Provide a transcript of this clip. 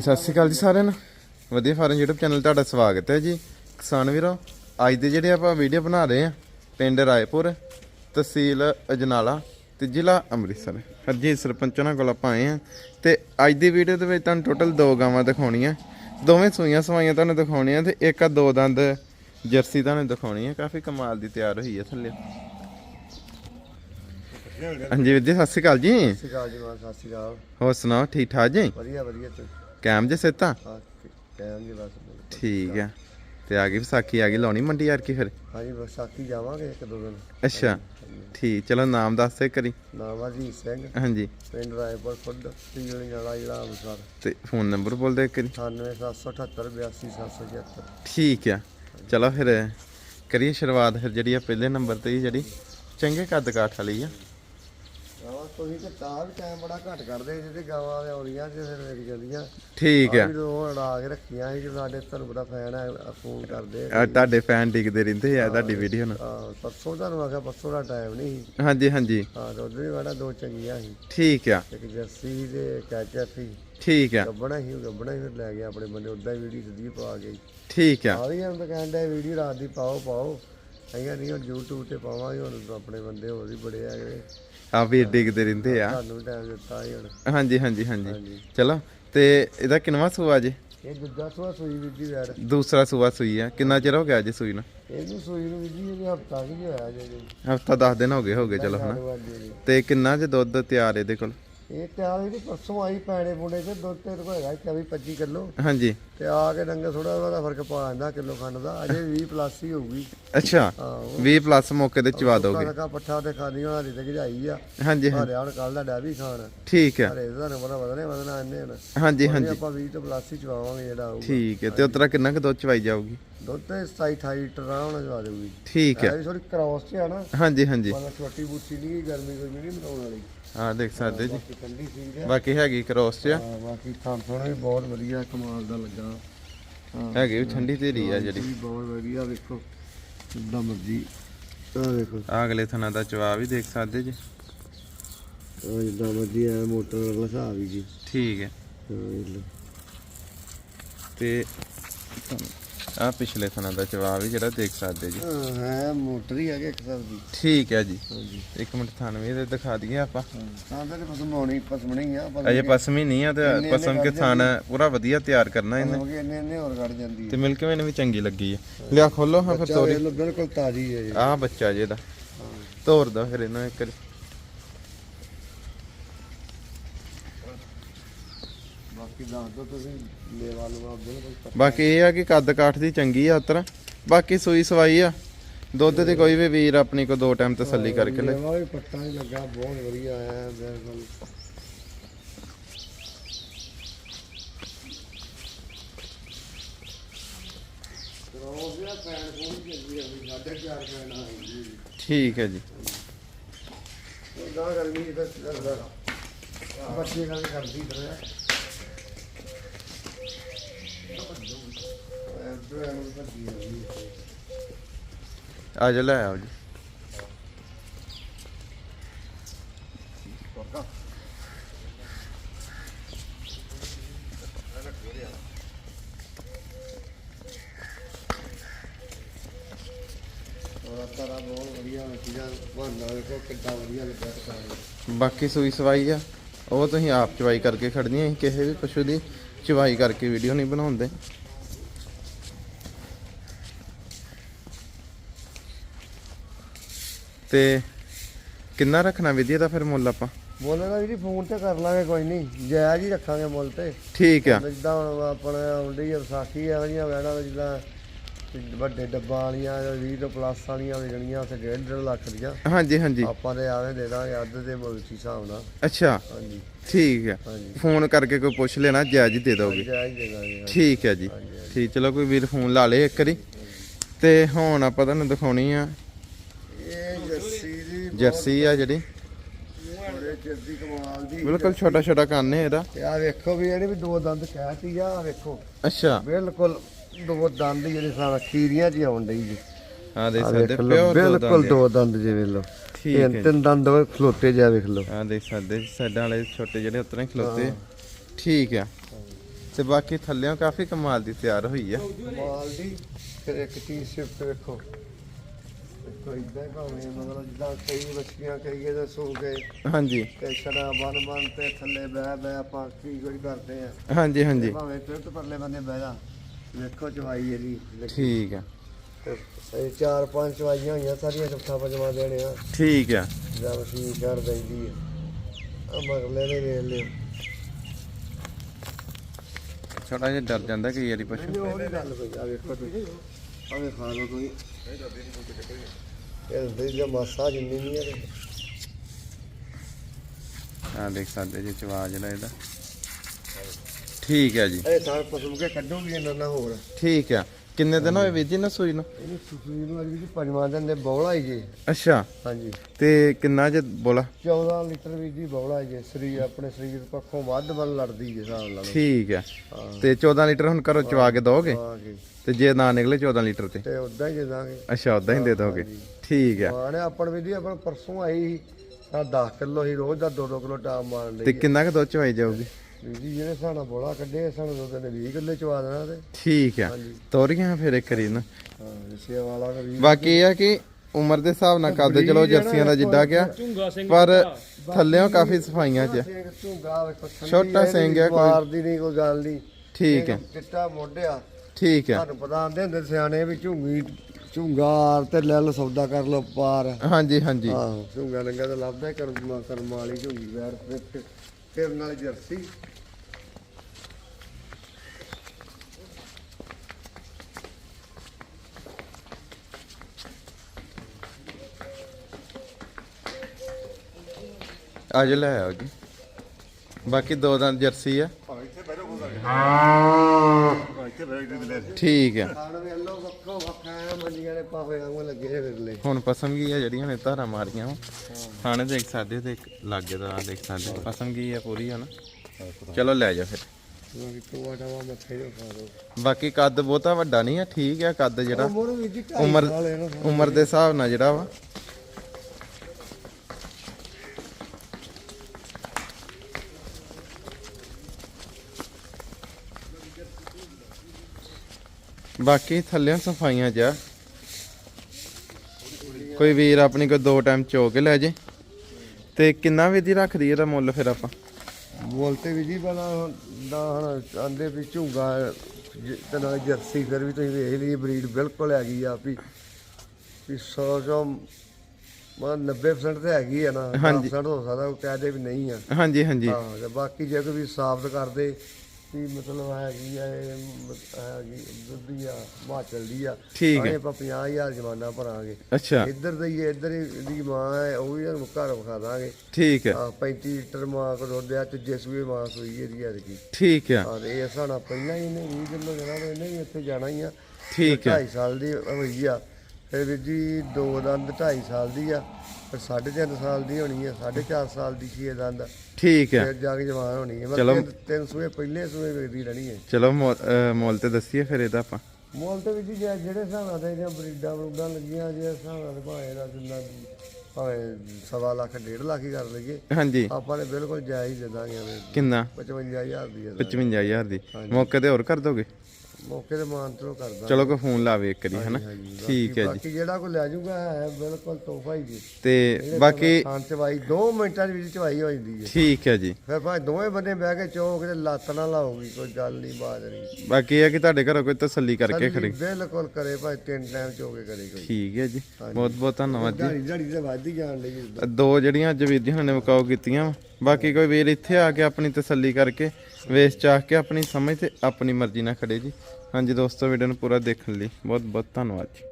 ਸਤਿ ਸ਼੍ਰੀ ਅਕਾਲ ਜੀ ਸਾਰਿਆਂ ਨੂੰ। ਵਧੀਆ ਫਾਰਮ YouTube ਚੈਨਲ ਤੁਹਾਡਾ ਸਵਾਗਤ ਹੈ ਜੀ। ਕਿਸਾਨ ਵੀਰੋ ਅੱਜ ਦੇ ਜਿਹੜੇ ਆਪਾਂ ਵੀਡੀਓ ਬਣਾ ਰਹੇ ਆ ਪਿੰਡ ਰਾਏਪੁਰ ਤਹਿਸੀਲ ਅਜਨਾਲਾ ਤੇ ਜ਼ਿਲ੍ਹਾ ਅੰਮ੍ਰਿਤਸਰ। ਹਰਜੀਤ ਸਰਪੰਚਾਂ ਕੋਲ ਆਪਾਂ ਆਏ ਆ ਤੇ ਅੱਜ ਦੀ ਵੀਡੀਓ ਦੇ ਵਿੱਚ ਤੁਹਾਨੂੰ ਟੋਟਲ ਦੋ ਗਾਵਾਂ ਦਿਖਾਉਣੀਆਂ। ਦੋਵੇਂ ਸੂਈਆਂ ਸਵਾਈਆਂ ਤੁਹਾਨੂੰ ਦਿਖਾਉਣੀਆਂ ਤੇ ਇੱਕ ਆ ਦੋ ਦੰਦ ਜਰਸੀ ਤੁਹਾਨੂੰ ਦਿਖਾਉਣੀ ਹੈ। ਕਾਫੀ ਕਮਾਲ ਦੀ ਤਿਆਰ ਹੋਈ ਹੈ ਥੱਲੇ। ਹਾਂਜੀ ਵੀਰ ਜੀ ਸਤਿ ਸ਼੍ਰੀ ਅਕਾਲ ਜੀ। ਸਤਿ ਸ਼੍ਰੀ ਅਕਾਲ ਜੀ ਸਤਿ ਸ਼੍ਰੀ ਅਕਾਲ। ਹੋਰ ਸੁਣਾਓ ਠੀਕ ਠਾਕ ਜੀ? ਵਧੀਆ ਵਧੀਆ। ਕੈਮ ਜੇ ਸਿੱਤਾ ਜੀ ਬਸ ਠੀਕ ਆ। ਤੇ ਆ ਗਈ ਵਿਸਾਖੀ ਆ ਗਈ ਲਾਉਣੀ ਮੰਡੀ ਯਾਰ ਕੀ ਫਿਰ? ਹਾਂਜੀ ਵਿਸਾਖੀ ਜਾਵਾਂਗੇ ਇੱਕ ਦੋ ਦਿਨ। ਅੱਛਾ ਠੀਕ ਚਲੋ ਨਾਮ ਦੱਸ ਦੇ ਕਰੀ ਨਾਮ ਅਜੀਤ ਸਿੰਘ। ਹਾਂਜੀ। ਪਿੰਡ ਰਾਏਪੁਰ ਖੁੱਡ ਤੀਜਣੀ ਵਾਲਾ ਜ਼ਿਲ੍ਹਾ ਅੰਮ੍ਰਿਤਸਰ। ਤੇ ਫੋਨ ਨੰਬਰ ਬੋਲ ਦੇ ਕਰੀ 98778 82776 ਠੀਕ ਆ। ਚਲੋ ਫਿਰ ਕਰੀਏ ਸ਼ੁਰੂਆਤ ਫਿਰ ਜਿਹੜੀ ਆ ਪਹਿਲੇ ਨੰਬਰ ਤੇ ਜਿਹੜੀ ਚੰਗੇ ਕੱਦ ਕਾਠ ਵਾਲੀ ਆ। ਗਾਵਾਂ ਤੁਸੀਂ ਤੇ ਤਾਂ ਵੀ ਟਾਈਮ ਬੜਾ ਘੱਟ ਕਰਦੇ ਜਿਹੜੇ ਗਾਵਾਂ ਆਉਂਦੀਆਂ ਤੇ ਫਿਰ ਵੇਖ ਜਾਂਦੀਆਂ। ਠੀਕ ਆ। ਆਹ ਵੀ ਦੋ ਅੜਾ ਕੇ ਰੱਖੀਆਂ ਸੀ ਜਦੋਂ ਸਾਡੇ ਤੁਹਾਨੂੰ ਬੜਾ ਫੈਨ ਹੈ ਫੋਨ ਕਰਦੇ ਆ। ਤੁਹਾਡੇ ਫੈਨ ਡਿੱਗਦੇ ਰਹਿੰਦੇ ਆ ਤੁਹਾਡੀ ਵੀਡੀਓ ਨੂੰ। ਹਾਂ ਪਰਸੋਂ ਤੁਹਾਨੂੰ ਆਖਿਆ ਪਰਸੋਂ ਦਾ ਟਾਈਮ ਨਹੀਂ ਸੀ। ਹਾਂਜੀ ਹਾਂਜੀ। ਹਾਂ ਤੇ ਉਧਰ ਵੀ ਵਾੜਾ ਦੋ ਚੰਗੀਆਂ ਸੀ। ਠੀਕ ਆ। ਇੱਕ ਜਰਸੀ ਤੇ ਕੈਚਅਪ ਸੀ ਠੀਕ ਆ। ਗੱਬਣਾ ਹੀ ਗੱਬਣਾ ਹੀ ਫਿਰ ਲੈ ਗਿਆ ਆਪਣੇ ਬੰਦੇ ਉਦਾਂ ਵੀਡੀਓ ਸਿੱਧੀ ਪਾ ਗਈ ਠੀਕ ਆ। ਆ ਰਹੀ ਹੁਣ ਤਾਂ ਕਹਿੰਦਾ ਵੀਡੀਓ ਰਾਤ ਦੀ ਪਾਓ ਪਾਓ। ਅਈਆਂ ਨਹੀਂ ਹੁਣ YouTube ਤੇ ਪਾਵਾਂਗੇ ਹੁਣ ਆਪਣੇ ਬੰਦੇ ਹੋਰ ਵੀ ਬੜੇ ਹੈਗੇ। ਆ ਵੀ ਡਿੱਗਦੇ ਰਹਿੰਦੇ ਆ। ਤੁਹਾਨੂੰ ਵੀ ਟਾਈਮ ਦਿੱਤਾ ਹੀ ਹੁਣ। ਹਾਂਜੀ ਹਾਂਜੀ ਹਾਂਜੀ। ਚਲੋ ਤੇ ਇਹਦਾ ਕਿੰਨਵਾ ਸੂਆ ਜੀ? ਇਹ ਦੂਜਾ ਸੂਆ ਸੂਈ ਵੀ ਦੀ ਵੈੜ। ਦੂਸਰਾ ਸੂਆ ਸੂਈ ਆ। ਕਿੰਨਾ ਚਿਰ ਹੋ ਗਿਆ ਜੀ ਸੂਈ ਨੂੰ? ਇਹਨੂੰ ਸੂਈ ਨੂੰ ਜੀ ਇਹ ਹਫਤਾ ਕੀ ਹੋਇਆ ਜੇ ਜੀ ਹਫਤਾ 10 ਦਿਨ ਹੋ ਗਏ ਹੋਗੇ ਚਲੋ ਹਨਾ। ਜੀ। ਤੇ ਕਿੰਨਾ ਜੇ ਦੁੱਧ ਤਿਆਰ ਇਹਦੇ ਕੋਲ? ਇਹ ਤੇ ਆ ਜਿਹੜੀ ਪਰਸੋਂ ਆਈ ਪੈਣੇ ਪੁੰਡੇ ਤੇ ਦੁੱਧ ਤੇ ਕੋ ਹੈਗਾ 24 25 ਕਿਲੋ। ਹਾਂਜੀ। ਤੇ ਆ ਕੇ ਡੰਗੇ ਥੋੜਾ ਉਹਦਾ ਫ਼ਰਕ ਪਾ ਜਾਂਦਾ ਕਿਲੋ ਖੰਡ ਦਾ ਅਜੇ 20 ਪਲੱਸ ਹੀ ਹੋਊਗੀ। ਅੱਛਾ ਹਾਂ ਉਹ 20 ਪਲੱਸ ਮੌਕੇ ਤੇ ਚਵਾ ਦੋਗੇ। ਕਣਕਾਂ ਪੱਠਾ ਤੇ ਖਾਣੀ ਉਹਨਾਂ ਦੀ ਤੇ ਗਜਾਈ ਆ। ਹਾਂਜੀ ਹਾਂ ਹਰਿਆ ਹੁਣ ਕੱਲ ਦਾ ਡੈਬੀ ਖਾਣ। ਠੀਕ ਹੈ ਹਰੇ ਦਾ ਪਤਾ ਵਧਣੇ ਵਧਣਾ ਇਹਨੇ ਹੁਣ। ਹਾਂਜੀ ਹਾਂਜੀ। ਆਪਾਂ 20 ਤੋਂ ਪਲੱਸ ਹੀ ਚਵਾਵਾਂਗੇ ਜਿਹੜਾ ਆਊਗਾ। ਠੀਕ ਹੈ ਤੇ ਉਤਰਾ ਕਿੰਨਾ ਕੁ ਦੁੱਧ ਚਵਾਈ ਜਾਊਗੀ? ਦੁੱਧ ਤੇ 27 28 ਲੀਟਰ ਨਾਲ ਚਵਾ ਦੇਊਗੀ। ਠੀਕ ਹੈ। ਇਹ ਥੋੜੀ ਕ੍ਰਾਸ ਚ ਆ ਨਾ। ਹਾਂਜੀ ਹਾਂਜੀ। ਮਤਲਬ ਛੋਟੀ ਬੂਟੀ ਨਹੀਂ ਗਰਮੀ ਗਰਮੀ ਨਹੀਂ ਬਣਾਉਣ ਵਾਲੀ। ਹਾਂ ਦੇਖ ਸਕਦੇ ਜੀ। ਬਾਕੀ ਹੈਗੀ ਕ੍ਰੋਸ ਚ ਹਾਂ, ਬਾਕੀ ਥਾਂ ਥੋੜਾ ਵੀ ਬਹੁਤ ਵਧੀਆ ਕਮਾਲ ਦਾ ਲੱਗਾ। ਹਾਂ ਹੈਗੀ ਵੀ ਠੰਡੀ ਧੀਰੀ ਆ ਜਿਹੜੀ। ਵੀ ਬਹੁਤ ਵਧੀਆ ਵੇਖੋ ਜਿੱਦਾਂ ਮਰਜ਼ੀ। ਆ ਵੇਖੋ ਆਹ ਅਗਲੇ ਥਣਾ ਦਾ ਚਵਾ ਵੀ ਦੇਖ ਸਕਦੇ ਜੀ। ਆ ਜਿੱਦਾਂ ਮਰਜ਼ੀ ਆ ਮੋਟਰ ਹੀ ਜੀ। ਠੀਕ ਹੈ। ਹਾਂ, ਇਹ ਲਓ। ਤੇ ਆ ਪਿਛਲੇ ਥਣਾ ਦਾ ਚਵਾ ਵੀ ਜਿਹੜਾ ਦੇਖ ਸਕਦੇ ਜੀ। ਹਾਂ ਮੋਟਰ ਹੀ ਹੈਗੇ ਇੱਕ ਹਿਸਾਬ ਦੀ। ਠੀਕ ਹੈ ਜੀ। ਹਾਂਜੀ। ਇੱਕ ਮਿੰਟ ਥਣ ਵੀ ਇਹਦੇ ਦਿਖਾ ਦਈਏ ਆਪਾਂ। ਤਾਂ ਤਾਂ ਪਸਮ ਹੋਣੀ ਪਸਮ ਨਹੀਂ ਆ ਪਰ ਅਜੇ ਪਸਮੀ ਨਹੀਂ ਆ ਤੇ ਇੰਨੇ ਪਸਮ ਕੇ ਥਣ ਪੂਰਾ ਵਧੀਆ ਤਿਆਰ ਕਰਨਾ ਇਹਨੇ। ਹੋ ਗਏ ਇੰਨੇ ਇੰਨੇ ਹੋਰ ਕੱਢ ਜਾਂਦੀ ਤੇ ਹੈ ਮਿਲਕ ਮੈਨੂੰ ਵੀ ਚੰਗੀ ਲੱਗੀ ਹੈ ਲਿਆ ਖੋਲੋ ਹਾਂ ਫਿਰ ਬੱਚਾ ਤੋਰੀ। ਵੇਖ ਲਓ ਬਿਲਕੁਲ ਤਾਜ਼ੀ ਹੈ ਜੀ ਆਹ ਬੱਚਾ ਜੇ ਇਹਦਾ। ਤੋਰ ਦੋ ਫਿਰ ਇਹਨੂੰ ਇੱਕ ਵਾਰੀ। ਬਾਕੀ ਦੱਸ ਦੋ ਤੁਸੀਂ ਲੇਵਾ ਲੂਆ ਬਿਲਕੁਲ ਪੱਕਾ। ਬਾਕੀ ਇਹ ਆ ਕਿ ਕੱਦ ਕਾਠ ਦੀ ਚੰਗੀ ਆ ਉਤਰ ਬਾਕੀ ਸੂਈ ਸਵਾਈ ਆ। ਦੁੱਧ ਤੇ ਕੋਈ ਵੀ ਵੀਰ ਆਪਣੀ ਕੋ ਦੋ ਟਾਈਮ ਤਸੱਲੀ ਕਰਕੇ ਲੈ। ਲੇਵਾ ਵੀ ਪੱਟਾ ਨਹੀਂ ਲੱਗਾ ਬਹੁਤ ਵਧੀਆ ਆਇਆ ਬਿਲਕੁਲ ਰੋਜ਼ ਦਾ ਪੈਣ ਕੋਈ ਚੱਲਦੀ ਹੈ ਵੀ ਸਾਢੇ ਚਾਰ ਪੈਣ ਆਈ ਜੀ ਠੀਕ ਹੈ ਜੀ। ਉਹ ਗਾਂ ਗਰਮੀ ਕਰਦਾ ਬੱਚੇ ਗੱਲ ਕਰਦੀ ਇਧਰ ਹੈ ਐਂਟਰ ਐਂਡ ਭੱਜੀ ਜਾਂਦੀ ਹੈ ਆ ਜਾ ਲੈ ਆਓ ਜੀ। ਵਧੀਆ ਬਾਕੀ ਸੂਈ ਸਵਾਈ ਆ। ਉਹ ਤੁਸੀਂ ਆਪ ਚਵਾਈ ਕਰਕੇ ਖੜਨੀ ਹੈ ਕਿਸੇ ਵੀ ਪਸ਼ੂ ਦੀ ਚਵਾਈ ਕਰਕੇ ਵੀਡੀਓ ਨਹੀਂ ਬਣਾਉਂਦੇ। ਤੇ ਕਿੰਨਾ ਰੱਖਣਾ ਵਿਧੀ ਦਾ ਫਿਰ ਮੁੱਲ ਆਪਾਂ? ਦਾ ਵੀ ਫੋਨ ਤੇ ਕਰ ਲਾਂਗੇ ਕੋਈ ਨਹੀਂ ਜਾਇਜ਼ ਹੀ ਰੱਖਾਂਗੇ ਮੁੱਲ ਤੇ। ਠੀਕ ਆ। ਜਿੱਦਾਂ ਹੁਣ ਆਪਣੇ ਆਉਂਦੀ ਵਿਸਾਖੀ ਇਹੋ ਜਿਹੀਆਂ ਵੈਣਾਂ ਜਿੱਦਾਂ ਵੱਡੇ ਡੱਬਾਂ ਵਾਲੀਆਂ 20 ਤੋਂ ਪਲੱਸ ਵਾਲੀਆਂ ਵਿਕਣੀਆਂ ਉੱਥੇ 1.5 ਲੱਖ ਦੀਆਂ। ਹਾਂਜੀ ਹਾਂਜੀ। ਆਪਾਂ ਤੇ ਆਵੇਂ ਦੇ ਦਾਂਗੇ ਅੱਧ ਦੇ ਮੁੱਲ ਦੇ ਹਿਸਾਬ ਨਾਲ। ਅੱਛਾ। ਹਾਂਜੀ। ਠੀਕ ਆ। ਹਾਂਜੀ। ਫੋਨ ਕਰਕੇ ਕੋਈ ਪੁੱਛ ਲੈਣਾ ਜਾਇਜ਼ ਹੀ ਦੇ ਦੋਗੇ। ਜਾਇਜ਼ ਦੇ ਦਾਂਗੇ ਹਾਂਜੀ। ਠੀਕ ਹੈ ਜੀ। ਠੀਕ ਚਲੋ ਕੋਈ ਵੀਰ ਫੋਨ ਲਾ ਲੇ ਇੱਕ ਵਾਰੀ। ਤੇ ਹੁਣ ਆਪਾਂ ਤੁਹਾਨੂੰ ਦਿਖਾਉਣੀ ਆ ਜਰਸੀ ਆ ਜਿਹੜੀ। ਦੀ ਕਮਾਲ ਦੀ ਬਿਲਕੁਲ ਛੋਟਾ ਛੋਟਾ ਕੰਨ ਹੈ ਇਹਦਾ। ਆ ਵੇਖੋ ਵੀ ਇਹਨੇ ਵੀ ਦੋ ਦੰਦ ਕਹਿਤੀ ਆ ਵੇਖੋ। ਅੱਛਾ। ਬਿਲਕੁਲ ਦੋ ਦੰਦ ਜਿਹੜੇ ਸਾਰਾ ਖੀਰੀਆਂ ਚ ਆਉਣ ਡਈ ਜੀ। ਆ ਦੇਖ ਆ ਸਕਦੇ ਪਿਓ ਬਿਲਕੁਲ ਦੋ ਦੰਦ ਜੇ ਵੇਖ ਲਓ। ਠੀਕ ਹੈ ਤਿੰਨ ਦੰਦ ਖਲੋਤੇ ਜਿਹਾ ਵੇਖ ਲਓ। ਆ ਦੇਖ ਸਕਦੇ ਸਾਈਡਾਂ ਵਾਲੇ ਛੋਟੇ ਜਿਹੜੇ ਉਤਰੇ ਖਲੋਤੇ। ਠੀਕ ਆ। ਤੇ ਬਾਕੀ ਥੱਲਿਓਂ ਕਾਫੀ ਕਮਾਲ ਦੀ ਤਿਆਰ ਹੋਈ ਆ। ਮਾਲ ਦੀ ਫਿਰ ਇੱਕ ਚੀਜ਼ ਸ਼ਿਫਟ ਵੇਖੋ। ਇਦਾਂ ਭਾਵੇਂ ਮਤਲਬ ਜਿੱਦਾਂ ਕਈ ਬੱਚੀਆਂ ਕਈ ਇਹਦੇ ਸੋ ਗਏ। ਹਾਂਜੀ। ਤੇ ਛੜਾ ਬਨ ਬਨ ਤੇ ਥੱਲੇ ਬਹਿ ਬਹਿ ਆਪਾਂ ਕੀ ਕੁਝ ਕਰਦੇ ਆ। ਹਾਂਜੀ ਹਾਂਜੀ। ਭਾਵੇਂ ਫਿਰਤ ਪਰਲੇ ਬੰਦੇ ਬਹਿ ਜਾ। ਵੇਖੋ ਚਵਾਈ ਇਹਦੀ। ਲੱਗੀ। ਠੀਕ ਆ। ਤੇ ਇਹ ਚਾਰ ਪੰਜ ਚਵਾਈਆਂ ਹੋਈਆਂ ਸਾਰੀਆਂ ਚੌਥਾ ਪੰਜਵਾਂ ਦੇਣੇ ਆ। ਠੀਕ ਆ। ਜਾਂ ਮਸ਼ੀਨ ਕਰ ਦਈਦੀ ਹੈ ਆ ਮਗਲੇ ਨੇ ਵੇਖ ਲਿਓ। ਥੋੜਾ ਜਿਹਾ ਡਰ ਜਾਂਦਾ ਕਈ ਵਾਰੀ ਪਸ਼ੂ ਨਹੀਂ ਉਹ ਨਹੀਂ ਗੱਲ ਕੋਈ। ਆ ਵੇਖੋ ਤੁਸੀਂ। ਆ ਵੇ ਖਾ ਲਓ ਤੁਸੀਂ। ਇਹ ਦੇ ਜਾਂ ਮਾਸਾ ਜਿੰਨੀ ਨਹੀਂ ਹੈ। ਆ ਦੇਖ ਸਕਦੇ ਜੀ ਚਵਾ ਜਿਹੜਾ ਇਹਦਾ। ਠੀਕ ਆ ਜੀ। ਇਹ ਤਾਂ ਪਸਮ ਕੇ ਕੱਢੂਗੀ ਇਹਨਾਂ ਨਾਲ ਹੋਰ। ਠੀਕ ਆ। ਕਿੰਨੇ ਦਿਨ ਹੋਏ ਵੀਰ ਜੀ ਨਾ ਸੂਈ ਨੂੰ? ਇਹਨੂੰ ਸੁਸੂਈ ਨੂੰ ਅੱਜ ਵੀ ਪੰਜਵਾਂ ਦਿਨ ਦੇ ਬੌਲਾ ਹੀ ਜੀ। ਅੱਛਾ। ਹਾਂਜੀ। ਤੇ ਕਿੰਨਾ ਜੇ ਬੋਲਾ? 14 ਲੀਟਰ ਵੀ ਜੀ ਬੌਲਾ ਹੀ ਜੇ। ਸਰੀਰ ਆਪਣੇ ਸਰੀਰ ਪੱਖੋਂ ਵੱਧ ਵੱਲ ਲੜਦੀ ਜੇ ਹਿਸਾਬ ਠੀਕ ਆ। ਹਾਂ। ਤੇ 14 ਲੀਟਰ ਹੁਣ ਘਰੋਂ ਚਵਾ ਕੇ ਦੋਗੇ ਹਾਂ ਜੀ ਤੇ ਜੇ ਨਾ ਨਿਕਲੇ 14 ਲੀਟਰ ਤੇ? ਤੇ ਉਦਾਂ ਹੀ ਦੇ ਦਾਂਗੇ। ਅੱਛਾ ਉਦਾਂ ਹੀ ਦੇ ਦੋਗੇ। ਠੀਕ ਆ ਮਾਣੇ ਆਪਣ ਵੀ ਜੀ ਆਪਣ ਪਰਸੋਂ ਆਈ ਸੀ ਆ 10 ਕਿਲੋ ਹੀ ਰੋਜ਼ ਦਾ 2-2 ਕਿਲੋ ਟਾਪ ਮਾਰਨ ਤੇ ਲਈ ਕਿੰਨਾ ਕੁ ਦੁੱਧ ਚਵਾਈ ਜਾਊਗੀ? ਜੀ ਜਿਹੜੇ ਸਾਡਾ ਬੋਲਾ ਕੱਢੇ ਸਾਨੂੰ ਦੋ ਦਿਨ 20 ਕਿਲੋ ਚਵਾ ਦੇਣਾ ਤੇ। ਠੀਕ ਆ ਹਾਂਜੀ। ਤੋਰੀਆਂ ਫਿਰ ਇੱਕ ਕਰੀ ਨਾ। ਹਾਂ ਇਸੇ ਵਾਲਾ ਦਾ ਵੀ ਬਾਕੀ ਇਹ ਆ ਕਿ ਉਮਰ ਦੇ ਹਿਸਾਬ ਨਾਲ ਕੱਦ ਚਲੋ ਜਰਸੀਆਂ ਦਾ ਜਿੱਦਾਂ ਗਿਆ ਪਰ ਥੱਲਿਓਂ ਕਾਫੀ ਸਫਾਈਆਂ ਚ ਆ। ਸਿੰਘ ਛੋਟਾ ਹੈ, ਸਿੰਘ ਆ ਕੋਈ। ਮਾਰਦੀ ਨਹੀਂ ਕੋਈ ਗੱਲ ਨਹੀਂ। ਠੀਕ ਹੈ। ਚਿੱਟਾ ਮੋਢਿਆ। ਠੀਕ ਹੈ। ਤੁਹਾਨੂੰ ਪਤਾ ਆਂਦੇ ਹੁੰਦੇ ਸਿਆਣੇ ਵੀ ਝੁੰਗੀ ਝੁੰਗਾਰ ਤੇ ਲੈ ਲਓ ਸੌਦਾ ਕਰ ਲਓ ਪਾਰ ਹਾਂਜੀ ਹਾਂਜੀ। ਆਹੋ ਝੁੰਗਾ ਲੰਗਾ ਤਾਂ ਲੱਭਦਾ ਹੀ ਕਰਮ ਕਰਮ ਵਾਲੀ ਝੁੰਗੀ ਵੈਰ ਫਿਰ ਫਿਰ ਨਾਲ ਜਰਸੀ। ਅੱਜ ਲੈ ਆਓ ਜੀ। ਬਾਕੀ ਦੋ ਦੰਦ ਜਰਸੀ ਆ। ਠੀਕ ਹੈ ਖਾਣ ਵੇਲੋ ਵੱਖੋ ਵੱਖਾ ਮੰਡੀਆਂ ਨੇ ਪਾਵੇ ਵਾਂਗੂ ਲੱਗੇ ਫਿਰਲੇ ਹੁਣ ਪਸਮ ਕੀ ਆ ਜਿਹੜੀਆਂ ਨੇ ਧਾਰਾਂ ਮਾਰੀਆਂ ਖਾਣੇ ਦੇਖ ਸਕਦੇ ਤੇ ਇੱਕ ਲਾਗੇ ਦਾ ਦੇਖ ਸਕਦੇ ਪਸਮ ਕੀ ਆ ਪੂਰੀ ਆ ਨਾ? ਚਲੋ ਲੈ ਜਾ ਫਿਰ। ਬਾਕੀ ਕੱਦ ਬਹੁਤਾ ਵੱਡਾ ਨਹੀਂ ਆ ਠੀਕ ਆ ਕੱਦ ਜਿਹੜਾ ਉਮਰ ਉਮਰ ਦੇ ਹਿਸਾਬ ਨਾਲ ਜਿਹੜਾ ਵਾ। ਬਾਕੀ ਥੱਲਿਆਂ ਸਫਾਈਆਂ ਜਾ। ਕੋਈ ਵੀਰ ਆਪਣੀ ਕੋ ਦੋ ਟਾਈਮ ਚੋ ਕੇ ਲੈ ਜੇ। ਤੇ ਕਿੰਨਾ ਵੀ ਦੀ ਰੱਖਦੀ ਇਹਦਾ ਮੁੱਲ ਫਿਰ ਆਪਾਂ? ਬੋਲਤੇ ਵੀ ਜੀ ਬਣਾ ਦਾ ਆਂਦੇ ਵੀ ਝੁੰਗਾ ਜ- ਤੇ ਨਾਲ ਜਰਸੀ ਫਿਰ ਵੀ ਤੁਸੀਂ ਵੇਖ ਲਈ ਬਰੀਡ ਬਿਲਕੁਲ ਹੈਗੀ ਆ ਵੀ ਵੀ 100 ਚੋਂ ਮਾ 90% ਤੇ ਹੈਗੀ ਆ ਨਾ ਹਾਂਜੀ। 10% ਹੋ ਸਕਦਾ ਉਹ ਕਹਦੇ ਵੀ ਨਹੀਂ ਆ। ਹਾਂਜੀ ਹਾਂਜੀ। ਹਾਂ ਤੇ ਬਾਕੀ ਜੇ ਕੋਈ ਵੀ ਸਾਬਤ ਕਰਦੇ ਵੀ ਮਤਲਬ ਹੈਗੀ ਆ ਇਹ ਮ- ਹੈਗੀ ਦੁੱਧੀ ਆ ਹਿਮਾਚਲ ਦੀ ਆ। ਠੀਕ ਹੈ। ਆਪਾਂ 50000 ਜਮਾਨਾ ਭਰਾਂਗੇ। ਅੱਛਾ। ਇੱਧਰ ਦਾ ਹੀ ਹੈ, ਇੱਧਰ ਹੀ ਦੀ ਮਾਂ ਹੈ ਉਹ ਵੀ ਤੁਹਾਨੂੰ ਘਰ ਵਿਖਾ ਦਾਂਗੇ। ਠੀਕ ਹੈ। ਆ 35 ਲੀਟਰ ਮਾਂ ਕੋ ਦੁੱਧ ਆ ਤੇ ਜਿਸ ਵੀ ਮਾਂ ਸੂਈ ਇਹਦੀ ਐਤਕੀ ਠੀਕ ਹੈ। ਔਰ ਇਹ ਸਾਡਾ ਪਹਿਲਾਂ ਹੀ ਇਹਨੇ 20 ਕਿਲੋ ਜਣਾ ਇਹਨੇ ਵੀ ਇੱਥੇ ਜਾਣਾ ਹੀ ਆ। ਠੀਕ ਹੈ। 2.5 ਸਾਲ ਦੀ ਹੋਈ ਆ। ਫਿਰ ਵੀਰ ਜੀ ਦੋ ਦੰਦ 2.5 ਸਾਲ ਦੀ ਆ। ਫਿਰ 3.5 ਸਾਲ ਦੀ ਹੋਣੀ ਆ 4.5 ਸਾਲ ਦੀ ਛੇ ਦੰਦ ਠੀਕ ਹੈ ਫਿਰ ਜਾ ਕੇ ਜਵਾਨ ਹੋਣੀ ਹੈ ਚਲੋ। ਮਤਲਬ ਤਿੰਨ ਸੂਏ ਪਹਿਲੇ ਸੂਏ ਵੇਖਦੀ ਰਹਿਣੀ ਹੈ ਚਲੋ ਮੁੱਲ ਅਹ ਮੁੱਲ ਤੇ ਦੱਸੀਏ ਫਿਰ ਇਹਦਾ ਆਪਾਂ। ਮੋਲ ਤੇ ਵੀ ਜੀ ਜੇ- ਜਿਹੜੇ ਹਿਸਾਬ ਨਾਲ ਤੇ ਇਹਦੀਆਂ ਬਰੀਡਾਂ ਬਰੂਡਾਂ ਲੱਗੀਆਂ ਜੇ ਹਿਸਾਬ ਨਾਲ ਭਾਵੇਂ ਦਾ ਜਿੰਨਾ ਭਾਵੇਂ ਸਵਾ ਲੱਖ ਡੇਢ ਲੱਖ ਹੀ ਕਰ ਲਈਏ। ਹਾਂਜੀ। ਆਪਾਂ ਨੇ ਬਿਲਕੁਲ ਜਾਇਜ਼ ਦੇ ਦਾਂਗੇ ਐਵੇਂ। ਕਿੰਨਾ? 55000 ਦੀ ਦਾਂਗੇ। 55000 ਦੀ। ਮੌਕੇ ਤੇ ਹੋਰ ਕਰ ਦੋਗੇ? ਮੌਕੇ ਤੇ ਮਾਨ ਤੋਂ ਕਰਦਾ। ਚਲੋ ਕੋ ਫੋਨ ਲਾਵੇ ਇੱਕ ਵਾਰੀ ਹਨਾ? ਠੀਕ ਹੈ ਜੀ। ਬਾਕੀ ਜਿਹੜਾ ਕੋਈ ਲੈ ਜਾਊਗਾ ਹੈ ਬਿਲਕੁਲ ਤੋਹਫਾ ਹੀ ਜੀ। ਤੇ ਬਾਕੀ ਖਾਂ ਚਵਾਈ 2 ਮਿੰਟਾਂ ਦੇ ਵਿੱਚ ਚਵਾਈ ਹੋ ਜਾਂਦੀ ਹੈ। ਠੀਕ ਹੈ ਜੀ। ਫਿਰ ਭਾਵੇਂ ਦੋਵੇਂ ਬੰਦੇ ਬਹਿ ਕੇ ਚੋਕ ਤੇ ਲੱਤ ਨਾ ਲਾਉਗੀ ਕੋਈ ਗੱਲ ਨਹੀਂ ਬਾਤ ਨਹੀਂ। ਬਾਕੀ ਇਹ ਹੈ ਕਿ ਤੁਹਾਡੇ ਘਰੋਂ ਕੋਈ ਤਸੱਲੀ ਕਰਕੇ ਖੜੀ। ਬਿਲਕੁਲ ਕਰੇ ਭਾਵੇਂ ਤਿੰਨ ਟਾਈਮ ਚੋਕੇ ਕਰੇ ਕੋਈ। ਠੀਕ ਹੈ ਜੀ। ਬਹੁਤ ਬਹੁਤ ਧੰਨਵਾਦ ਜੀ। ਦਿਹਾੜੀ ਦਿਹਾੜੀ ਤੇ ਵੱਧਦੀ ਜਾਣ ਲਈ ਦੋ ਜਿਹੜੀਆਂ ਅੱਜ ਵੀਰ ਜੀ ਹੁਣਾਂ ਨੇ ਵਿਕਾਓ ਕੀਤੀਆਂ ਵਾਂ। ਬਾਕੀ ਕੋਈ ਵੀਰ ਇੱਥੇ ਆ ਕੇ ਆਪਣੀ ਤਸੱਲੀ ਕਰਕੇ ਵੇਚ ਚਾਹ ਕੇ ਆਪਣੀ ਸਮਝ ਤੇ ਆਪਣੀ ਮਰਜ਼ੀ ਨਾਲ ਖੜੇ ਜੀ। ਹਾਂਜੀ ਦੋਸਤੋ ਵੀਡੀਓ ਨੂੰ ਪੂਰਾ ਦੇਖਣ ਲਈ ਬਹੁਤ ਬਹੁਤ ਧੰਨਵਾਦ ਜੀ।